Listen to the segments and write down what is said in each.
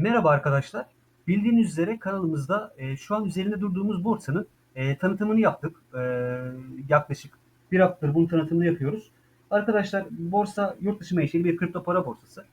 Merhaba arkadaşlar. Bildiğiniz üzere kanalımızda e, şu an üzerinde durduğumuz borsanın e, tanıtımını yaptık. E, yaklaşık bir haftadır bunun tanıtımını yapıyoruz. Arkadaşlar borsa yurt dışı menşeli bir kripto para borsası.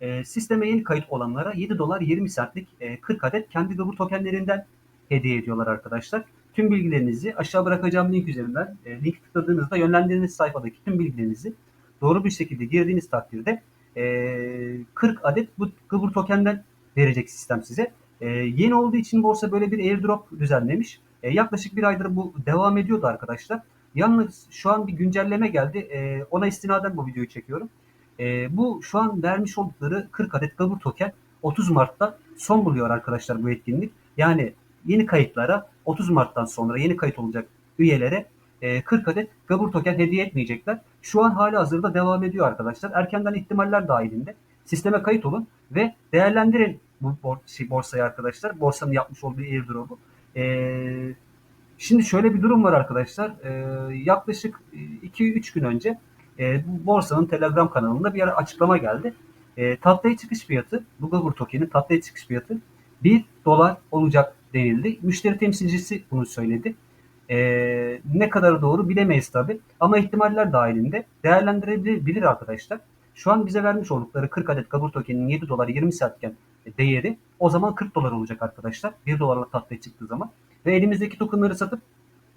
E, sisteme yeni kayıt olanlara 7 dolar 20 centlik e, 40 adet kendi Gabur tokenlerinden hediye ediyorlar arkadaşlar. Tüm bilgilerinizi aşağı bırakacağım link üzerinden e, link tıkladığınızda yönlendirdiğiniz sayfadaki tüm bilgilerinizi doğru bir şekilde girdiğiniz takdirde e, 40 adet bu Gabur tokenden verecek sistem size. E, yeni olduğu için borsa böyle bir airdrop düzenlemiş. E, yaklaşık bir aydır bu devam ediyordu arkadaşlar. Yalnız şu an bir güncelleme geldi. E, ona istinaden bu videoyu çekiyorum. E, bu şu an vermiş oldukları 40 adet Gabur token 30 Mart'ta son buluyor arkadaşlar bu etkinlik. Yani yeni kayıtlara 30 Mart'tan sonra yeni kayıt olacak üyelere 40 adet Gabur token hediye etmeyecekler. Şu an hali hazırda devam ediyor arkadaşlar. Erkenden ihtimaller dahilinde sisteme kayıt olun ve değerlendirin bu şey, borsayı arkadaşlar. Borsanın yapmış olduğu airdrop'u. Ee, şimdi şöyle bir durum var arkadaşlar. Ee, yaklaşık 2-3 gün önce e, borsanın Telegram kanalında bir açıklama geldi. E, tatlıya çıkış fiyatı, bu Gabur token'in tatlıya çıkış fiyatı 1 dolar olacak denildi. Müşteri temsilcisi bunu söyledi. E, ne kadar doğru bilemeyiz tabi. Ama ihtimaller dahilinde değerlendirebilir arkadaşlar. Şu an bize vermiş oldukları 40 adet kabul tokeninin 7 dolar 20 centken değeri o zaman 40 dolar olacak arkadaşlar. 1 dolarla tatlıya çıktığı zaman. Ve elimizdeki tokenları satıp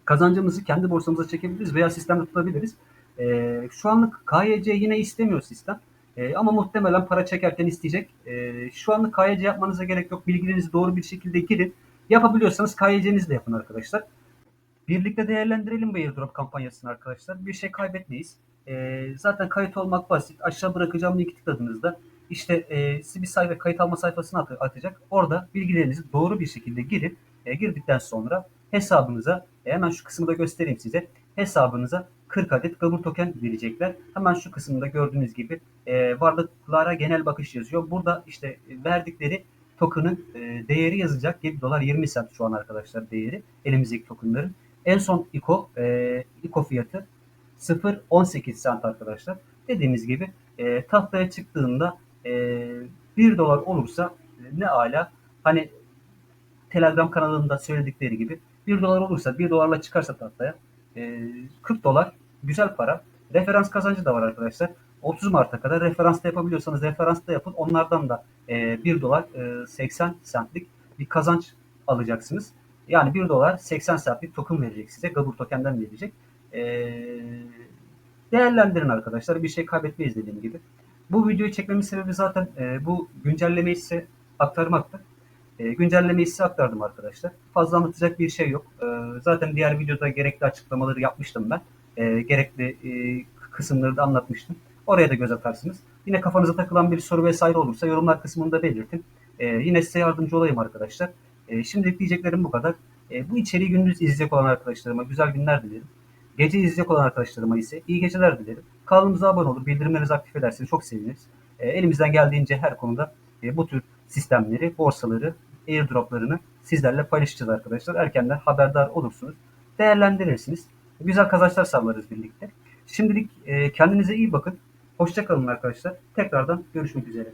kazancımızı kendi borsamıza çekebiliriz veya sistemde tutabiliriz. E, şu anlık KYC yine istemiyor sistem. E, ama muhtemelen para çekerken isteyecek. E, şu anlık KYC yapmanıza gerek yok. Bilgilerinizi doğru bir şekilde girin. Yapabiliyorsanız KYC'nizi de yapın arkadaşlar. Birlikte değerlendirelim bu airdrop kampanyasını arkadaşlar. Bir şey kaybetmeyiz. E, zaten kayıt olmak basit. Aşağı bırakacağım linki tıkladığınızda işte e, sizi bir sayfa kayıt alma sayfasına at- atacak. Orada bilgilerinizi doğru bir şekilde girip e, girdikten sonra hesabınıza e, hemen şu kısmı da göstereyim size. Hesabınıza 40 adet Gabur token verecekler. Hemen şu kısımda gördüğünüz gibi e, varlıklara genel bakış yazıyor. Burada işte e, verdikleri token'ın e, değeri yazacak. 7 dolar 20 cent şu an arkadaşlar değeri. Elimizdeki token'ların. En son ICO, e, ICO fiyatı 0.18 cent arkadaşlar. Dediğimiz gibi e, tahtaya çıktığında e, 1 dolar olursa e, ne ala. Hani Telegram kanalında söyledikleri gibi 1 dolar olursa 1 dolarla çıkarsa tahtaya e, 40 dolar güzel para. Referans kazancı da var arkadaşlar. 30 Mart'a kadar referansta yapabiliyorsanız referansta yapın. Onlardan da e, 1 dolar e, 80 centlik bir kazanç alacaksınız. Yani 1 dolar 80 centlik token verecek size. Gabur tokenden verecek. E, değerlendirin arkadaşlar. Bir şey kaybetmeyiz dediğim gibi. Bu videoyu çekmemin sebebi zaten e, bu güncellemeyi size aktarmaktı. E, güncellemeyi size aktardım arkadaşlar. Fazla anlatacak bir şey yok. E, zaten diğer videoda gerekli açıklamaları yapmıştım ben. E, gerekli e, kısımları da anlatmıştım. Oraya da göz atarsınız. Yine kafanıza takılan bir soru vesaire olursa yorumlar kısmında belirtin. E, yine size yardımcı olayım arkadaşlar. E, şimdilik diyeceklerim bu kadar. E, bu içeriği gündüz izleyecek olan arkadaşlarıma güzel günler dilerim. Gece izleyecek olan arkadaşlarıma ise iyi geceler dilerim. Kanalımıza abone olur, bildirimlerinizi aktif ederseniz çok seviniriz. E, elimizden geldiğince her konuda e, bu tür sistemleri, borsaları, airdroplarını sizlerle paylaşacağız arkadaşlar. Erkenden haberdar olursunuz. Değerlendirirsiniz. Güzel kazançlar sağlarız birlikte. Şimdilik e, kendinize iyi bakın. Hoşçakalın arkadaşlar. Tekrardan görüşmek üzere.